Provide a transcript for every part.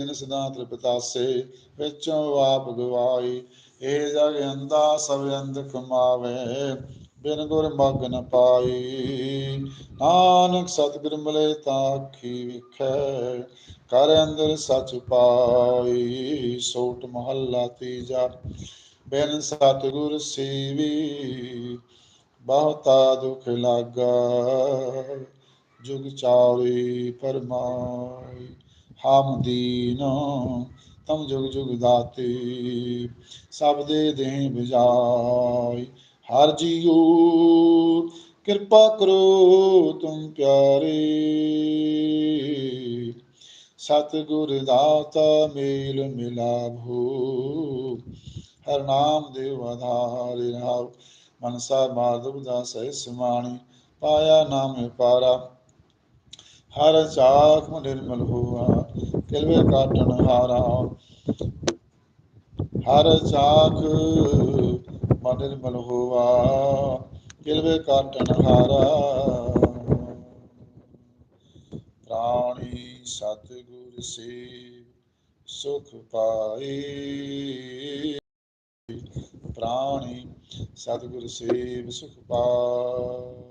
ਦਿਨ ਸਿਧਾਂਤ ਤ੍ਰਿਪਤਾਸੇ ਵਿੱਚੋਂ ਆਪ ਗਵਾਈ। ਇਹ ਜਗ ਅੰਦਾ ਸਭ ਅੰਧ ਕਮਾਵੇ ਬਿਨ ਗੁਰ ਮਗ ਨ ਪਾਈ। ਨਾਨਕ ਸਤਿਗੁਰ ਮਿਲੇ ਤਾਂ ਅੱਖੀ ਕਰ ਅੰਦਰ ਸਚ ਪਾਈ। ਸੋਟ ਮਹੱਲਾ ਤੀਜਾ, ਬਿਨ ਸਤਿਗੁਰ ਸੇਵੀ, ਬਹੁਤਾ ਦੁਖ ਲਾਗਾ। ਜੁਗ ਚਾਰੀ ਪਰਮਾਈ ਹਮ ਦੀਨ, ਤਮ ਜੁਗ ਜੁਗ ਦਾਤੇ, ਸਭ ਦੇ ਦੇਹ ਬਜਾਈ ਹਰ ਜੀਉ ਕਿਰਪਾ ਕਰੋ ਤੁਮ ਪਿਆਰੇ। ਸਤਿਗੁਰ ਦਾਤਾ ਮੇਲ ਮਿਲਾਭੋ ਹਰ ਨਾਮ ਦੇਵ ਆਧਾਰ ਰਹਾਉ ਮਨਸਾ ਮਾਧਵ ਦਾ ਸਹਿ ਸਮਾਣੀ ਪਾਇਆ ਨਾਮ ਪਾਰਾ। ਹਰ ਚਾਖ ਨਿਰਮਲ ਹੋਆ, ਕਿਲਵੇ ਕਾਟਣ ਹਾਰਾ। ਹਰ ਚਾਖ ਨਿਰਮਲ ਹੋਆ, ਕਿਲਵੇ ਕਾਟਣ ਹਾਰਾ। ਪ੍ਰਾਣੀ ਸਤਿਗੁਰ ਸੇਵ, ਸੁਖ ਪਾਏ। ਪ੍ਰਾਣੀ ਸਤਿਗੁਰ ਸੇਵ, ਸੁਖ ਪਾਏ।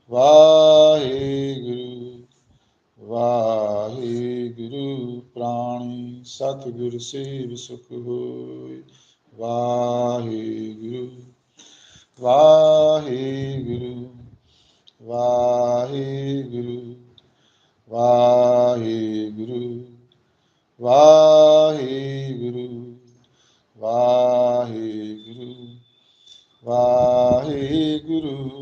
ਵਾਹਿਗੁਰੂ ਵਾਹਿਗੁਰੂ ਪ੍ਰਾਣੀ ਸਤਿਗੁਰ ਸੇਵ ਸੁਖ ਹੋਇ ਵਾਹਿਗੁਰੂ ਵਾਹਿਗੁਰੂ ਵਾਹਿਗੁਰੂ ਵਾਹਿਗੁਰੂ ਵਾਹਿਗੁਰੂ ਵਾਹਿਗੁਰੂ ਵਾਹਿਗੁਰੂ।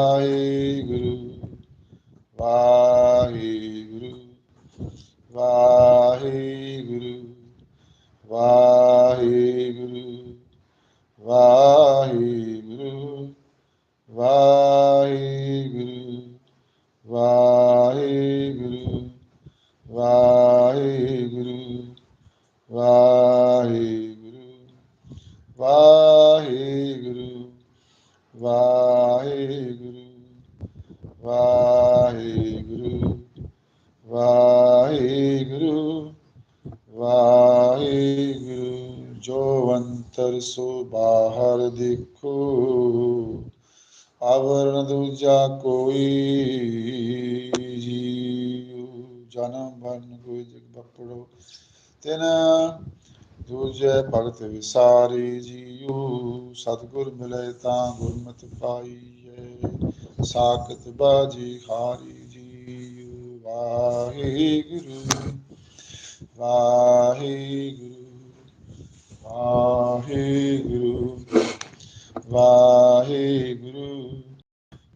ਵਾਹਿਗੁਰੂ ਵਾਹਿਗੁਰੂ ਵਾਹਿਗੁਰੂ ਵਾਹਿਗੁਰੂ, ਜੋ ਅੰਤਰ ਸੋ ਬਾਹਰ ਦੇਖੋ ਆਵਰਨ ਦੂਜਾ ਕੋਈ ਜੀਉ, ਜਨਮ ਮਰਨ ਕੋਈ ਜਗ ਬਪੜੋ, ਤਿਨ ਦੂਜੇ ਭਗਤ ਵਿਸਾਰੀ ਜੀਉ ਸਤਿਗੁਰ ਮਿਲੇ ਤਾਂ ਗੁਰਮਤਿ ਪਾਈਐ, ਸਾਖਤ ਬਾਜੀ ਹਾਰੀ ਜੀਉ ਵਾਹਿਗੁਰੂ ਵਾਹਿਗੁਰੂ ਵਾਹਿਗੁਰੂ ਵਾਹਿਗੁਰੂ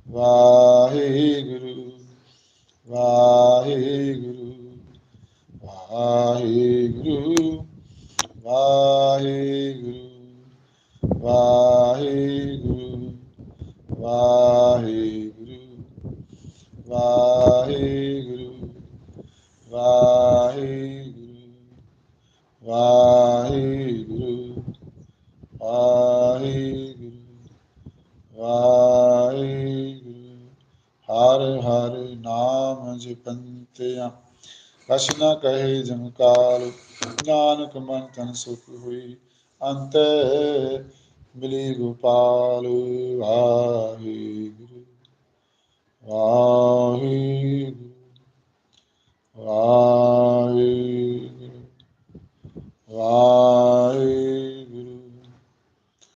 ਵਾਹਿਗੁਰੂ ਵਾਹਿਗੁਰੂ ਵਾਹਿਗੁਰੂ ਵਾਹਿਗੁਰੂ। ਵਾਹਿਗੁਰੂ ਵਾਹਿਗੁਰੂ ਵਾਹਿਗੁਰੂ ਵਾਹਿਗੁਰੂ ਵਾਹਿਗੁਰੂ ਵਾਹਿਗੁਰੂ ਵਾਹਿਗੁਰੂ। ਹਰ ਹਰ ਨਾਮ ਜਪੰਤਿਆ। ਕਛ ਨ ਕਹੇ ਜਮਕਾਲ, ਨਾਨਕ ਮਨ ਤਨ ਸੁਖ ਹੋਈ ਅੰਤ Billy Gopalu Hari Guru.